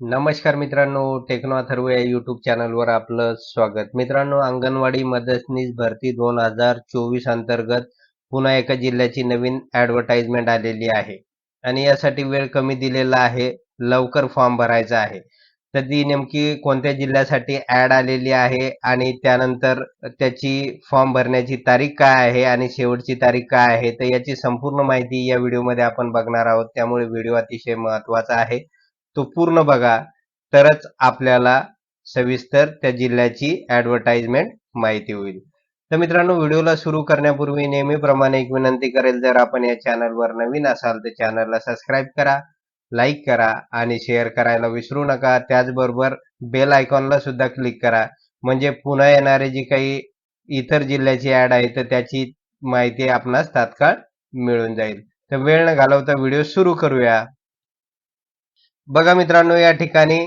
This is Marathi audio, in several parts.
नमस्कार मित्रांनो टेक्नो अथर्व या युट्यूब चॅनलवर आपलं स्वागत. मित्रांनो अंगणवाडी मदतनीस भरती दोन हजार चोवीस अंतर्गत पुन्हा एका जिल्ह्याची नवीन ऍडव्हर्टाइजमेंट आलेली आहे. आणि यासाठी वेळ कमी दिलेला आहे लवकर फॉर्म भरायचा आहे. तर ती नेमकी कोणत्या जिल्ह्यासाठी ऍड आलेली आहे आणि त्यानंतर त्याची फॉर्म भरण्याची तारीख काय आहे आणि शेवटची तारीख काय आहे तर याची संपूर्ण माहिती या व्हिडिओमध्ये आपण बघणार आहोत. त्यामुळे व्हिडिओ अतिशय महत्त्वाचा आहे. तो पूर्ण बघा. तरच आपल्याला सविस्तर त्या जिल्ह्याची ऍडव्हर्टाइजमेंट माहिती होईल. तर मित्रांनो व्हिडिओला सुरू करण्यापूर्वी नेहमीप्रमाणे एक विनंती करेल जर आपण या चॅनलवर नवीन असाल तर चॅनलला सबस्क्राईब करा लाईक करा आणि शेअर करायला विसरू नका. त्याचबरोबर बेल आयकॉनला सुद्धा क्लिक करा. म्हणजे पुन्हा येणारे जी काही इतर जिल्ह्याची ऍड आहे तर त्याची माहिती आपणास तात्काळ मिळून जाईल. तर वेळ न घालवता व्हिडिओ सुरू करूया. बघा मित्रांनो या ठिकाणी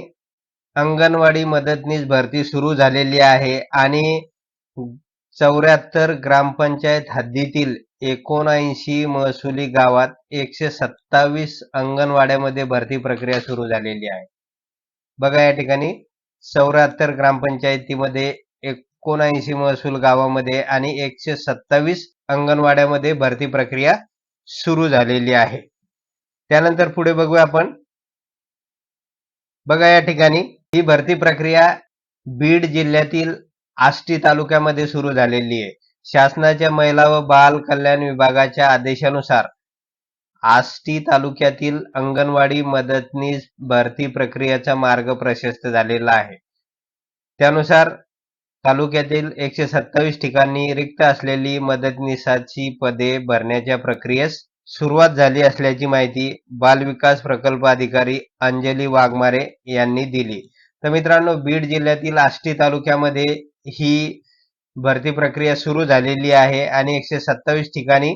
अंगणवाडी मदतनीस भरती सुरू झालेली आहे आणि चौऱ्याहत्तर ग्रामपंचायत हद्दीतील एकोणऐंशी महसुली गावात एकशे सत्तावीस अंगणवाड्यामध्ये भरती प्रक्रिया सुरू झालेली आहे. बघा या ठिकाणी चौऱ्याहत्तर ग्रामपंचायतीमध्ये एकोणऐंशी महसूल गावामध्ये आणि एकशे सत्तावीस अंगणवाड्यामध्ये भरती प्रक्रिया सुरू झालेली आहे. त्यानंतर पुढे बघूया आपण बघा या ठिकाणी ही भरती प्रक्रिया बीड जिल्ह्यातील आष्टी तालुक्यामध्ये सुरू झालेली आहे. शासनाच्या महिला व बाल कल्याण विभागाच्या आदेशानुसार आष्टी तालुक्यातील अंगणवाडी मदतनीस भरती प्रक्रियेचा मार्ग प्रशस्त झालेला आहे. त्यानुसार तालुक्यातील एकशे सत्तावीस ठिकाणी रिक्त असलेली मदतनीसाची पदे भरण्याच्या प्रक्रियेस सुरुवात झाली असल्याची माहिती बालविकास प्रकल्प अधिकारी अंजली वाघमारे यांनी दिली. तर मित्रांनो बीड जिल्ह्यातील आष्टी तालुक्यामध्ये ही भरती प्रक्रिया सुरू झालेली आहे आणि एकशे सत्तावीस ठिकाणी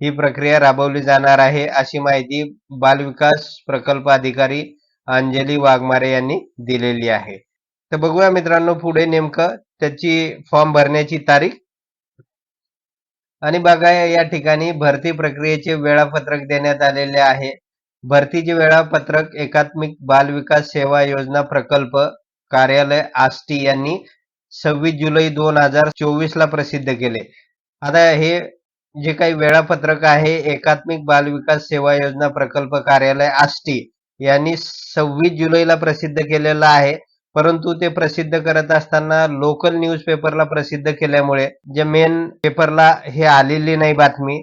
ही प्रक्रिया राबवली जाणार आहे अशी माहिती बालविकास प्रकल्प अधिकारी अंजली वाघमारे यांनी दिलेली आहे. तर बघूया मित्रांनो पुढे नेमकं त्याची फॉर्म भरण्याची तारीख आणि बघा या ठिकाणी भरती प्रक्रियेचे वेळापत्रक देण्यात आलेले आहे. भरतीचे वेळापत्रक एकात्मिक बाल विकास सेवा योजना प्रकल्प कार्यालय आष्टी यांनी सव्वीस जुलै दोन हजार चोवीस ला प्रसिद्ध केले. आता हे जे काही वेळापत्रक आहे एकात्मिक बाल विकास सेवा योजना प्रकल्प कार्यालय आष्टी यांनी सव्वीस जुलैला प्रसिद्ध केलेलं आहे. परंतु ते प्रसिद्ध करत असताना लोकल न्यूज पेपरला प्रसिद्ध केल्यामुळे जे मेन पेपरला हे आलेली नाही बातमी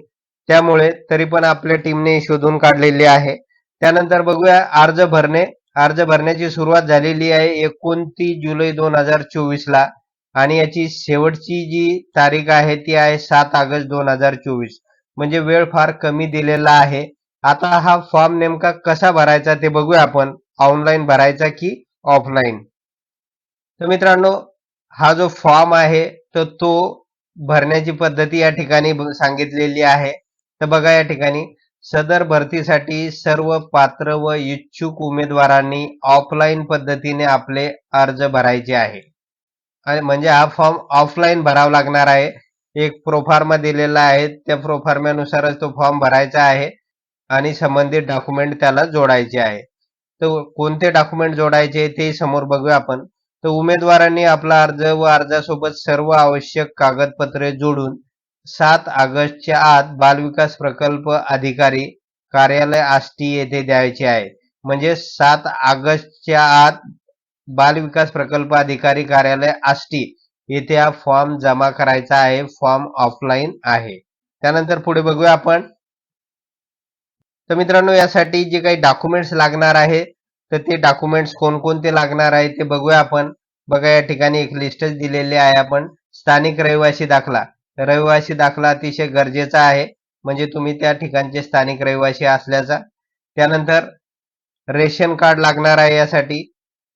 त्यामुळे तरी पण आपल्या टीमने शोधून काढलेली आहे. त्यानंतर बघूया अर्ज भरणे अर्ज भरण्याची सुरुवात झालेली आहे एकोणतीस जुलै दोन हजार चोवीस ला आणि याची शेवटची जी तारीख आहे ती आहे सात ऑगस्ट दोन हजार चोवीस. म्हणजे वेळ फार कमी दिलेला आहे. आता हा फॉर्म नेमका कसा भरायचा ते बघूया आपण. ऑनलाईन भरायचा की ऑफलाईन तर मित्रांनो हा जो फॉर्म आहे तर तो भरण्याची पद्धती या ठिकाणी सांगितलेली आहे. तर बघा या ठिकाणी सदर भरतीसाठी सर्व पात्र व इच्छुक उमेदवारांनी ऑफलाईन पद्धतीने आपले अर्ज भरायचे आहे. म्हणजे हा फॉर्म ऑफलाईन भरावा लागणार आहे. एक प्रोफार्मा दिलेला आहे त्या प्रोफार्म्यानुसारच तो फॉर्म भरायचा आहे. आणि संबंधित डॉक्युमेंट त्याला जोडायचे आहे. तर कोणते डॉक्युमेंट जोडायचे ते समोर बघूया आपण. तर उमेदवारांनी आपला अर्ज व अर्जासोबत सर्व आवश्यक कागदपत्रे जोडून सात ऑगस्टच्या आत बालविकास प्रकल्प अधिकारी कार्यालय आष्टी येथे द्यायचे आहे. म्हणजे सात ऑगस्टच्या आत बालविकास प्रकल्प अधिकारी कार्यालय आष्टी येथे हा फॉर्म जमा करायचा आहे. फॉर्म ऑफलाईन आहे. त्यानंतर पुढे बघूया आपण. तर मित्रांनो यासाठी जे काही डॉक्युमेंट्स लागणार आहे तर ते डॉक्युमेंट्स कोणकोणते लागणार आहे ते बघूया आपण. बघा या ठिकाणी एक लिस्टच दिलेली आहे आपण. स्थानिक रहिवासी दाखला. रहिवासी दाखला अतिशय गरजेचा आहे. म्हणजे तुम्ही त्या ठिकाणचे स्थानिक रहिवासी असल्याचा. त्यानंतर रेशन कार्ड लागणार आहे यासाठी.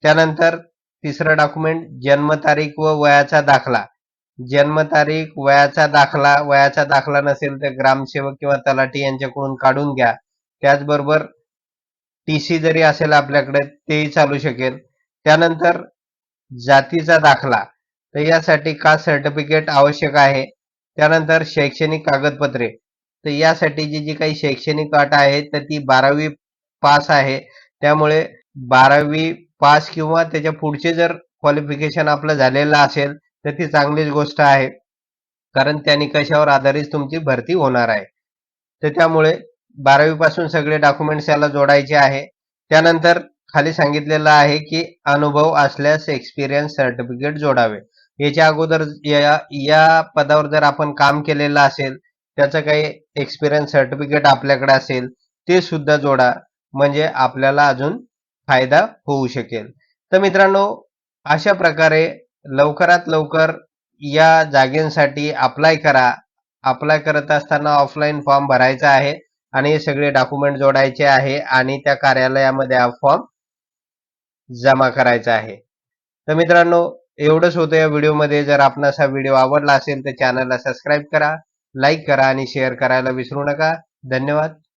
त्यानंतर तिसरं डॉक्युमेंट जन्मतारीख व वयाचा दाखला. जन्मतारीख वयाचा दाखला वयाचा दाखला नसेल तर ग्रामसेवक किंवा तलाठी यांच्याकडून काढून घ्या. त्याचबरोबर टी सी जरी असेल आपल्याकडे तेही चालू शकेल. त्यानंतर जातीचा दाखला. तर यासाठी कास्ट सर्टिफिकेट आवश्यक आहे? त्यानंतर शैक्षणिक कागदपत्रे. तर यासाठी जी जी काही शैक्षणिक अट आहे तर ती बारावी पास आहे. त्यामुळे बारावी पास किंवा त्याच्या पुढचे जर क्वालिफिकेशन आपलं झालेलं असेल तर ती चांगलीच गोष्ट आहे. कारण त्या निकषावर आधारित तुमची भरती होणार आहे. तर त्यामुळे बारावी पासून सगळे डॉक्युमेंट्स याला जोडायचे आहे. त्यानंतर खाली सांगितलेलं आहे की अनुभव असल्यास एक्सपिरियन्स सर्टिफिकेट जोडावे. याच्या अगोदर या या पदावर जर आपण काम केलेलं असेल त्याचं काही एक्सपिरियन्स सर्टिफिकेट आपल्याकडे असेल ते सुद्धा जोडा. म्हणजे आपल्याला अजून फायदा होऊ शकेल. तर मित्रांनो अशा प्रकारे लवकरात लवकर या जागेंसाठी अप्लाय करा. अप्लाय करत असताना ऑफलाईन फॉर्म भरायचा आहे. आणि हे सगळे डॉक्युमेंट जोडायचे आहे आणि त्या कार्यालयामध्ये हा फॉर्म जमा करायचा आहे. तर मित्रांनो एवढंच होतं या व्हिडिओमध्ये. जर आपणास हा व्हिडिओ आवडला असेल तर चॅनलला सबस्क्राईब करा लाईक करा आणि शेअर करायला विसरू नका. धन्यवाद.